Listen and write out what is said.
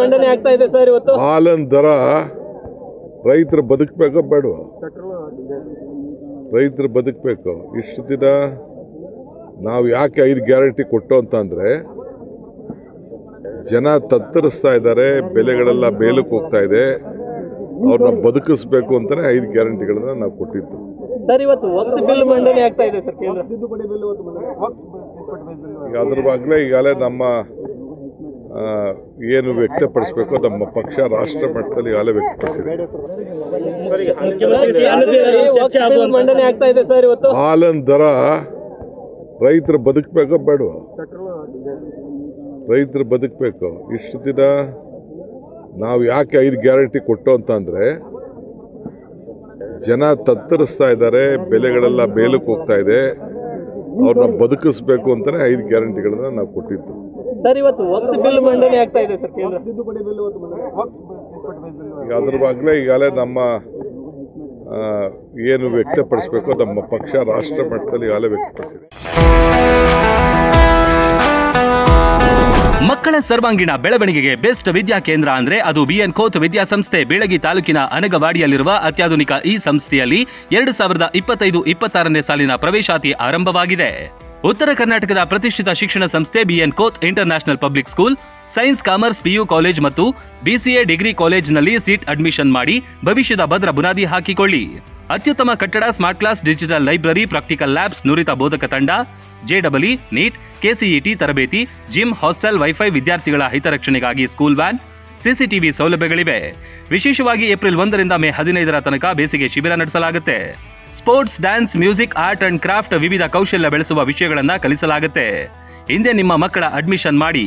ಮಂಡನೆ ಆಗ್ತಾ ಇದೆ ಸರ್ ಇವತ್ತು. ಹಾಲಿನ ದರ ರೈತರು ಬದುಕಬೇಕು ಬೇಡವ? ರೈತರು ಬದುಕಬೇಕು? ಇಷ್ಟು ದಿನ ನಾವು ಯಾಕೆ ಐದು ಗ್ಯಾರಂಟಿ ಕೊಟ್ಟು ಅಂತಂದರೆ ಜನ ತತ್ತರಿಸ್ತಾ ಇದ್ದಾರೆ ಬೆಲೆಗಳೆಲ್ಲ ಬೇಲಕ್ಕೆ ಹೋಗ್ತಾ ಇದೆ. ಅವ್ರನ್ನ ಬದುಕಿಸ್ಬೇಕು ಅಂತಲೇ ಐದು ಗ್ಯಾರಂಟಿಗಳನ್ನ ನಾವು ಕೊಟ್ಟಿದ್ದು. ಸರ್ ಇವತ್ತು ಬಿಲ್ ಮಂಡನೆ ಆಗ್ತಾ ಇದೆ ಸರ್ ಕೇಂದ್ರ. ಈಗ ಅದ್ರ ಬಾಗ್ಲೇ ಈಗಾಗಲೇ ನಮ್ಮ ಏನು ವ್ಯಕ್ತಪಡಿಸಬೇಕು ನಮ್ಮ ಪಕ್ಷ ರಾಷ್ಟ್ರ ಮಟ್ಟದಲ್ಲಿ ಈಗಾಗಲೇ ವ್ಯಕ್ತಪಡಿಸಿದೆ. ಹಾಲನ್ ಸ್ಥಾನಕ್ಕೆ ಚರ್ಚೆ ಬಿಲ್ ಆಗುವಂತ ಮಂಡನೆ ಆಗ್ತಾ ಇದೆ ಸರ್ ಇವತ್ತು. ಹಾಲಿನ ದರ ರೈತರು ಬದುಕಬೇಕೋ ಬೇಡ ರೈತರು ಬದುಕಬೇಕು. ಇಷ್ಟು ದಿನ ನಾವು ಯಾಕೆ ಐದು ಗ್ಯಾರಂಟಿ ಕೊಟ್ಟು ಅಂತಂದರೆ ಜನ ತತ್ತರಿಸ್ತಾ ಇದ್ದಾರೆ ಬೆಲೆಗಳೆಲ್ಲ ಬೇಲಕ್ಕೆ ಹೋಗ್ತಾ ಇದೆ. ಅವ್ರನ್ನ ಬದುಕಿಸ್ಬೇಕು ಅಂತಲೇ ಐದು ಗ್ಯಾರಂಟಿಗಳನ್ನ ನಾವು ಕೊಟ್ಟಿದ್ದು. ಸರ್ ಇವತ್ತು ಒತ್ತು ಬಿಲ್ ಮಂಡನೆ ಆಗ್ತಾ ಇದೆ ಸರ್ ಕೇಂದ್ರ. ಈಗ ಅದ್ರ ಬಾಗ್ಲೇ ಈಗಾಗಲೇ ನಮ್ಮ ಏನು ವ್ಯಕ್ತಪಡಿಸ್ಬೇಕು ನಮ್ಮ ಪಕ್ಷ ರಾಷ್ಟ್ರ ಮಟ್ಟದಲ್ಲಿ ಈಗಾಗಲೇ ವ್ಯಕ್ತಪಡಿಸಿದೆ. ಮಕ್ಕಳ ಸರ್ವಾಂಗೀಣ ಬೆಳವಣಿಗೆಗೆ ಬೆಸ್ಟ್ ವಿದ್ಯಾ ಕೇಂದ್ರ ಅಂದ್ರೆ ಅದು ಬಿಎನ್ ಕೋತ್ ವಿದ್ಯಾಸಂಸ್ಥೆ ಬೀಳಗಿ ತಾಲೂಕಿನ ಅನಗವಾಡಿಯಲ್ಲಿರುವ ಅತ್ಯಾಧುನಿಕ ಈ ಸಂಸ್ಥೆಯಲ್ಲಿ ಎರಡು ಸಾವಿರದ ಇಪ್ಪತ್ತೈದು ಇಪ್ಪತ್ತಾರನೇ ಸಾಲಿನ ಪ್ರವೇಶಾತಿ ಆರಂಭವಾಗಿದೆ. ಉತ್ತರ ಕರ್ನಾಟಕದ ಪ್ರತಿಷ್ಠಿತ ಶಿಕ್ಷಣ ಸಂಸ್ಥೆ BN Kot international public school, science, commerce PU college ಮತ್ತು ಬಿಸಿಎ ಡಿಗ್ರಿ ಕಾಲೇಜ್ನಲ್ಲಿ ಸೀಟ್ ಅಡ್ಮಿಷನ್ ಮಾಡಿ ಭವಿಷ್ಯದ ಭದ್ರ ಬುನಾದಿ ಹಾಕಿಕೊಳ್ಳಿ. ಅತ್ಯುತ್ತಮ ಕಟ್ಟಡ smart class digital library practical labs ನುರಿತ ಬೋಧಕ ತಂಡ ಜೆಡಬ್ಲ್ಇ ನೀಟ್ ಕೆಸಿಇಟಿ ತರಬೇತಿ ಜಿಮ್ ಹಾಸ್ಟೆಲ್ ವೈಫೈ ವಿದ್ಯಾರ್ಥಿಗಳ ಹಿತರಕ್ಷಣೆಗಾಗಿ ಸ್ಕೂಲ್ ವ್ಯಾನ್ ಸಿಸಿಟಿವಿ ಸೌಲಭ್ಯಗಳಿವೆ. ವಿಶೇಷವಾಗಿ ಏಪ್ರಿಲ್ ಒಂದರಿಂದ ಮೇ ಹದಿನೈದರ ತನಕ ಬೇಸಿಗೆ ಶಿಬಿರ ನಡೆಸಲಾಗುತ್ತೆ. Sports dance music art and craft ವಿವಿಧ ಕೌಶಲ್ಯ ಬೆಳೆಸುವ ವಿಷಯಗಳನ್ನು ಕಲಿಸಲಾಗುತ್ತೆ. ಹಿಂದೆ ನಿಮ್ಮ ಮಕ್ಕಳ ಅಡ್ಮಿಷನ್ ಮಾಡಿ.